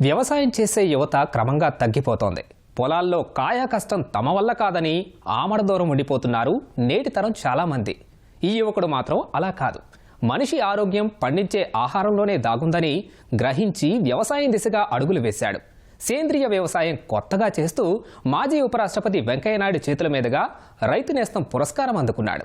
వ్యవసాయం చేసే యువత క్రమంగా తగ్గిపోతోంది. పొలాల్లో కాయ కష్టం తమ వల్ల కాదని ఆమడ దూరం ఉండిపోతున్నారు నేటి తరం చాలామంది. ఈ యువకుడు మాత్రం అలా కాదు. మనిషి ఆరోగ్యం పండించే ఆహారంలోనే దాగుందని గ్రహించి వ్యవసాయం దిశగా అడుగులు వేశాడు. సేంద్రియ వ్యవసాయం కొత్తగా చేస్తూ మాజీ ఉపరాష్ట్రపతి వెంకయ్యనాయుడు చేతుల మీదుగా రైతు నేస్తం పురస్కారం అందుకున్నాడు.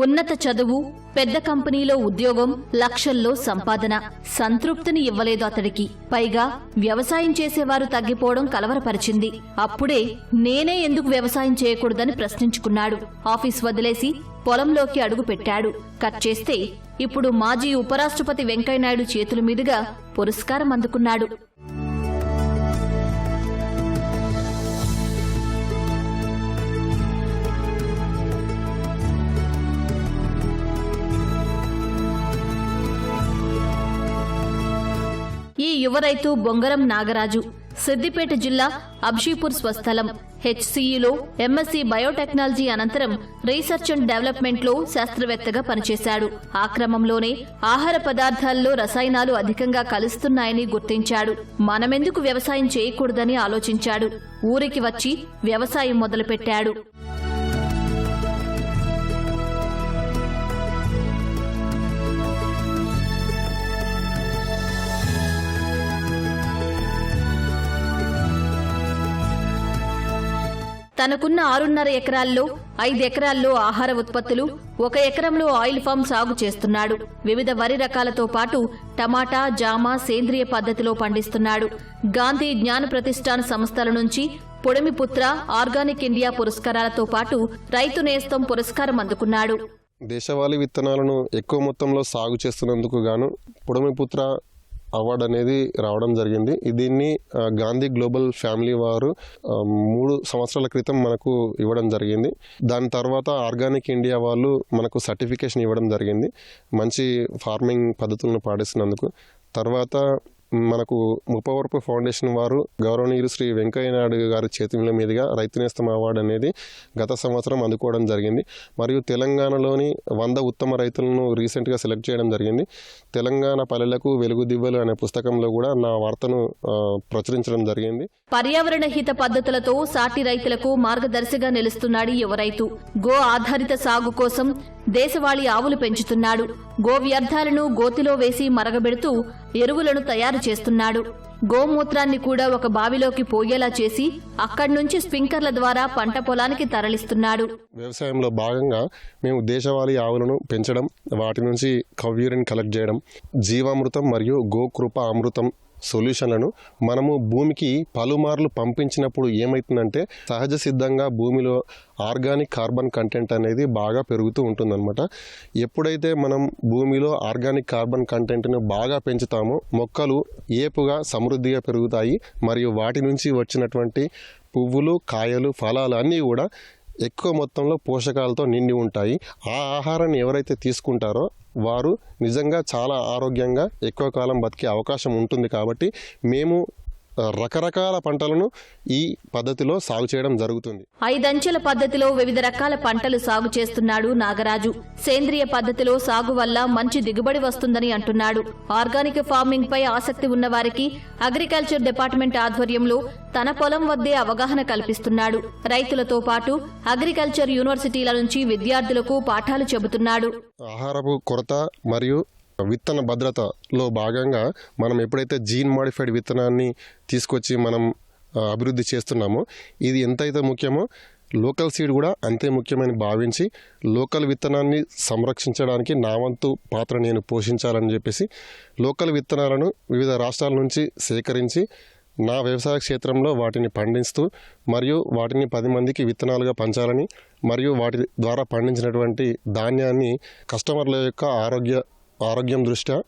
ఉన్నత చదువు పెద్ద కంపెనీలో ఉద్యోగం లక్షల్లో సంపాదన. సంతృప్తిని ఇవ్వలేదు అతడికి. పైగా వ్యవసాయం చేసేవారు తగ్గిపోవడం కలవరపరిచింది. అప్పుడే నేనే ఎందుకు వ్యవసాయం చేయకూడదని ప్రశ్నించుకున్నాడు. ఆఫీస్ వదిలేసి పొలంలోకి అడుగు పెట్టాడు. కట్ చేస్తే ఇప్పుడు మాజీ ఉపరాష్ట్రపతి వెంకయ్యనాయుడు చేతుల మీదుగా పురస్కారం అందుకున్నాడు. ఈ యువ రైతు బొంగరం నాగరాజు సిద్దిపేట జిల్లా అబ్షీపూర్ స్వస్థలం. హెచ్సియులో ఎంఎస్సీ బయోటెక్నాలజీ అనంతరం రీసెర్చ్ అండ్ డెవలప్మెంట్లో శాస్త్రవేత్తగా పనిచేశాడు. ఆ క్రమంలోనే ఆహార పదార్థాల్లో రసాయనాలు అధికంగా కలుస్తున్నాయని గుర్తించాడు. మనమెందుకు వ్యవసాయం చేయకూడదని ఆలోచించాడు. ఊరికి వచ్చి వ్యవసాయం మొదలుపెట్టాడు. తనకున్న ఆరున్నర ఎకరాల్లో ఐదు ఎకరాల్లో ఆహార ఉత్పత్తులు ఒక ఎకరంలో ఆయిల్ ఫామ్ సాగు చేస్తున్నాడు. వివిధ వరి రకాలతో పాటు టమాటా జామ సేంద్రియ పద్ధతిలో పండిస్తున్నాడు. గాంధీ జ్ఞాన ప్రతిష్టాన సంస్థల నుంచి పొడిమిపుత్ర ఆర్గానిక్ ఇండియా పురస్కారాలతో పాటు రైతు నేస్తం పురస్కారం అందుకున్నాడు. దేశవాళీ విత్తనాలను ఎక్కువ మొత్తంలో సాగు చేస్తున్నందుకు గాను పుడమిపుత్ర అవార్డు అనేది రావడం జరిగింది. దీన్ని గాంధీ గ్లోబల్ ఫ్యామిలీ వారు మూడు సంవత్సరాల క్రితం మనకు ఇవ్వడం జరిగింది. దాని తర్వాత ఆర్గానిక్ ఇండియా వాళ్ళు మనకు సర్టిఫికేషన్ ఇవ్వడం జరిగింది. మంచి ఫార్మింగ్ పద్ధతులను పాటిస్తున్నందుకు. తర్వాత మనకు ముప్పవరపు ఫౌండేషన్ వారు గౌరవనీయులు శ్రీ వెంకయ్య నాయుడు గారి చేతుల మీదుగా రైతు నేస్తం అవార్డు అనేది గత సంవత్సరం అందుకోవడం జరిగింది. మరియు తెలంగాణలోని వంద ఉత్తమ రైతులను రీసెంట్గా సెలెక్ట్ చేయడం జరిగింది. తెలంగాణ పల్లెలకు వెలుగు దివ్వలు అనే పుస్తకంలో కూడా నా వార్తను ప్రచురించడం జరిగింది. పర్యావరణ హిత పద్ధతులతో సాటి రైతులకు మార్గదర్శిగా నిలుస్తున్నాడు యువ రైతు. గో ఆధారిత సాగు కోసం దేశవాళీ ఆవులు పెంచుతున్నాడు. గో వ్యర్థాలను గోతిలో వేసి మరగబెడుతూ ఎరువులను తయారు చేస్తున్నాడు. గోమూత్రాన్ని కూడా ఒక బావిలోకి పోయేలా చేసి అక్కడి నుంచి స్ప్రింకర్ల ద్వారా పంట పొలానికి తరలిస్తున్నాడు. వ్యవసాయంలో భాగంగా మేము దేశవాళీ ఆవులను పెంచడం వాటి నుంచి కవ్యూరిని కలెక్ట్ చేయడం జీవామృతం మరియు గోకృప అమృతం సొల్యూషన్లను మనము భూమికి పలుమార్లు పంపించినప్పుడు ఏమవుతుందంటే సహజ సిద్ధంగా భూమిలో ఆర్గానిక్ కార్బన్ కంటెంట్ అనేది బాగా పెరుగుతూ ఉంటుందన్నమాట. ఎప్పుడైతే మనం భూమిలో ఆర్గానిక్ కార్బన్ కంటెంట్ను బాగా పెంచుతామో మొక్కలు ఏపుగా సమృద్ధిగా పెరుగుతాయి. మరియు వాటి నుంచి వచ్చినటువంటి పువ్వులు కాయలు ఫలాలు అన్నీ కూడా ఎక్కువ మొత్తంలో పోషకాలతో నిండి ఉంటాయి. ఆ ఆహారాన్ని ఎవరైతే తీసుకుంటారో వారు నిజంగా చాలా ఆరోగ్యంగా ఎక్కువ కాలం బతికే అవకాశం ఉంటుంది కాబట్టి మేము రకరకాల పంటలను ఈ పద్ధతిలో సాగు చేయడం జరుగుతుంది. ఐదంచెల పద్ధతిలో వివిధ రకాల పంటలు సాగు చేస్తున్నాడు నాగరాజు. సేంద్రియ పద్ధతిలో సాగు వల్ల మంచి దిగుబడి వస్తుందని అంటున్నాడు. ఆర్గానిక్ ఫార్మింగ్ పై ఆసక్తి ఉన్నవారికి అగ్రికల్చర్ డిపార్ట్మెంట్ ఆధ్వర్యంలో తన పొలం వద్దే అవగాహన కల్పిస్తున్నాడు. రైతులతో పాటు అగ్రికల్చర్ యూనివర్సిటీల నుంచి విద్యార్థులకు పాఠాలు చెబుతున్నాడు. ఆహారపు కొరత మరియు విత్తన భద్రతలో భాగంగా మనం ఎప్పుడైతే జీన్ మాడిఫైడ్ విత్తనాన్ని తీసుకొచ్చి మనం అభివృద్ధి చేస్తున్నామో ఇది ఎంతైతే ముఖ్యమో లోకల్ సీడ్ కూడా అంతే ముఖ్యమని భావించి లోకల్ విత్తనాన్ని సంరక్షించడానికి నా వంతు పాత్ర నేను పోషించాలని చెప్పేసి లోకల్ విత్తనాలను వివిధ రాష్ట్రాల నుంచి సేకరించి నా వ్యవసాయ క్షేత్రంలో వాటిని పండిస్తూ మరియు వాటిని పది మందికి విత్తనాలుగా పంచాలని మరియు వాటి ద్వారా పండించినటువంటి ధాన్యాన్ని కస్టమర్ల యొక్క ఆరోగ్య ఆరోగ్యం దృష్ట్యా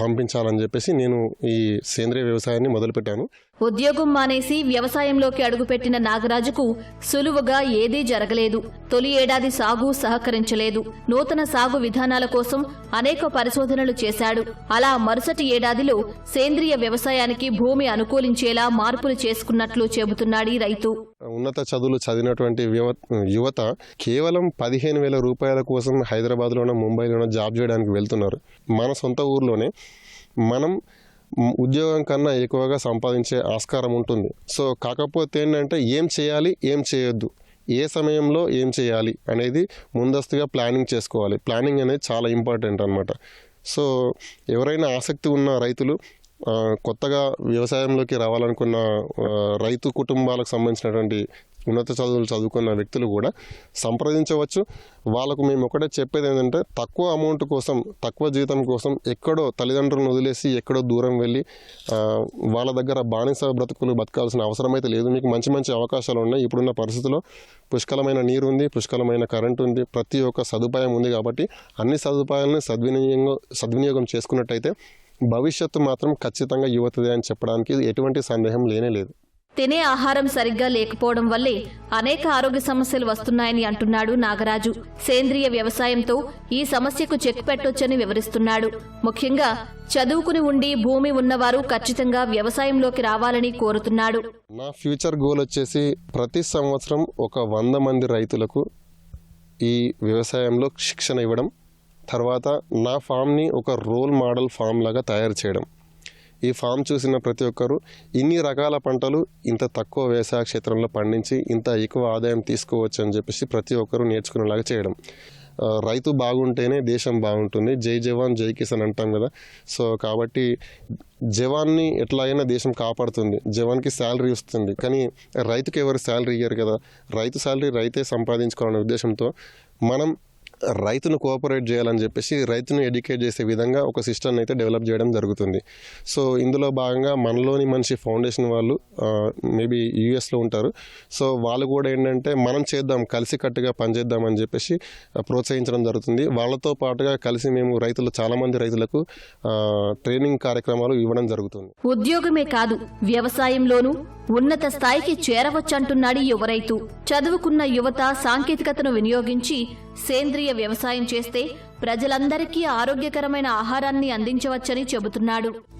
పంపించాలని చెప్పేసి నేను ఈ సేంద్రియ వ్యవసాయాన్ని మొదలుపెట్టాను. ఉద్యోగం మానేసి వ్యవసాయంలోకి అడుగుపెట్టిన నాగరాజుకు సులువుగా ఏదీ జరగలేదు. తొలి ఏడాది సాగు సహకరించలేదు. నూతన సాగు విధానాల కోసం అనేక పరిశోధనలు చేశాడు. అలా మరుసటి ఏడాదిలో సేంద్రియ వ్యవసాయానికి భూమి అనుకూలించేలా మార్పులు చేసుకున్నట్లు చెబుతున్నాడు రైతు. ఉన్నత చదువులు చదివినటువంటి యువ- యువత కేవలం పదిహేను వేల రూపాయల కోసం హైదరాబాద్లోనో ముంబైలోనో జాబ్ చేయడానికి వెళ్తున్నారు. మన సొంత ఊర్లోనే మనం ఉద్యోగం కన్నా ఎక్కువగా సంపాదించే ఆస్కారం ఉంటుంది. సో కాకపోతే ఏంటంటే ఏం చేయాలి ఏం చేయొద్దు. ఏ సమయంలో ఏం చేయాలి అనేది ముందస్తుగా ప్లానింగ్ చేసుకోవాలి. ప్లానింగ్ అనేది చాలా ఇంపార్టెంట్ అనమాట సో ఎవరైనా ఆసక్తి ఉన్న రైతులు కొత్తగా వ్యవసాయంలోకి రావాలనుకున్న రైతు కుటుంబాలకు సంబంధించినటువంటి ఉన్నత చదువులు చదువుకున్న వ్యక్తులు కూడా సంప్రదించవచ్చు. వాళ్ళకు మేము ఒకటే చెప్పేది ఏంటంటే తక్కువ అమౌంట్ కోసం తక్కువ జీతం కోసం ఎక్కడో తల్లిదండ్రులను వదిలేసి ఎక్కడో దూరం వెళ్ళి వాళ్ళ దగ్గర బానిస బ్రతుకులు బతకాల్సిన అవసరం అయితే లేదు. మీకు మంచి మంచి అవకాశాలు ఉన్నాయి. ఇప్పుడున్న పరిస్థితిలో పుష్కలమైన నీరు ఉంది పుష్కలమైన కరెంట్ ఉంది ప్రతి ఒక్క సదుపాయం ఉంది కాబట్టి అన్ని సదుపాయాలను సద్వినియోగం సద్వినియోగం చేసుకున్నట్టయితే భవిష్యత్తు మాత్రం ఖచ్చితంగా యువతదే అని చెప్పడానికి ఎటువంటి సందేహం లేనే లేదు. తినే ఆహారం సరిగ్గా లేకపోవడం వల్లే అనేక ఆరోగ్య సమస్యలు వస్తున్నాయని అంటున్నాడు నాగరాజు. సేంద్రియ వ్యవసాయంతో ఈ సమస్యకు చెక్ పెట్టొచ్చని వివరిస్తున్నాడు. ముఖ్యంగా చదువుకుని ఉండి భూమి ఉన్నవారు ఖచ్చితంగా వ్యవసాయంలోకి రావాలని కోరుతున్నాడు. నా ఫ్యూచర్ గోల్ వచ్చేసి ప్రతి సంవత్సరం ఒక వంద మంది రైతులకు ఈ వ్యవసాయంలో శిక్షణ ఇవ్వడం తర్వాత నా ఫామ్ని ఒక రోల్ మోడల్ ఫామ్ లాగా తయారు చేయడం. ఈ ఫామ్ చూసిన ప్రతి ఒక్కరూ ఇన్ని రకాల పంటలు ఇంత తక్కువ వ్యవసాయ క్షేత్రంలో పండించి ఇంత ఎక్కువ ఆదాయం తీసుకోవచ్చు అని చెప్పేసి ప్రతి ఒక్కరూ నేర్చుకునేలాగా చేయడం. రైతు బాగుంటేనే దేశం బాగుంటుంది. జై జవాన్ జై కిసాన్ అంటాం కదా. సో కాబట్టి జవాన్ని ఎట్లా అయినా దేశం కాపాడుతుంది. జవాన్కి శాలరీ వస్తుంది. కానీ రైతుకి ఎవరు శాలరీ ఇయ్యరు కదా? రైతు శాలరీ రైతే సంపాదించుకోవాలనే ఉద్దేశంతో మనం రైతును కోఆపరేట్ చేయాలని చెప్పేసి రైతును ఎడ్యుకేట్ చేసే విధంగా ఒక సిస్టమ్ అయితే డెవలప్ చేయడం జరుగుతుంది. సో ఇందులో భాగంగా మనలోని మనిషి ఫౌండేషన్ వాళ్ళు మేబీ యూఎస్లో ఉంటారు. సో వాళ్ళు కూడా ఏంటంటే మనం చేద్దాం కలిసికట్టుగా పనిచేద్దాం అని చెప్పేసి ప్రోత్సహించడం జరుగుతుంది. వాళ్ళతో పాటుగా కలిసి మేము రైతులు చాలామంది రైతులకు ట్రైనింగ్ కార్యక్రమాలు ఇవ్వడం జరుగుతుంది. ఉద్యోగమే కాదు వ్యవసాయంలోనూ ఉన్నత స్థాయికి చేరవచ్చంటున్నాడు యువరైతు. యువ రైతు చదువుకున్న యువత సాంకేతికతను వినియోగించి సేంద్రియ వ్యవసాయం చేస్తే ప్రజలందరికీ ఆరోగ్యకరమైన ఆహారాన్ని అందించవచ్చని చెబుతున్నాడు.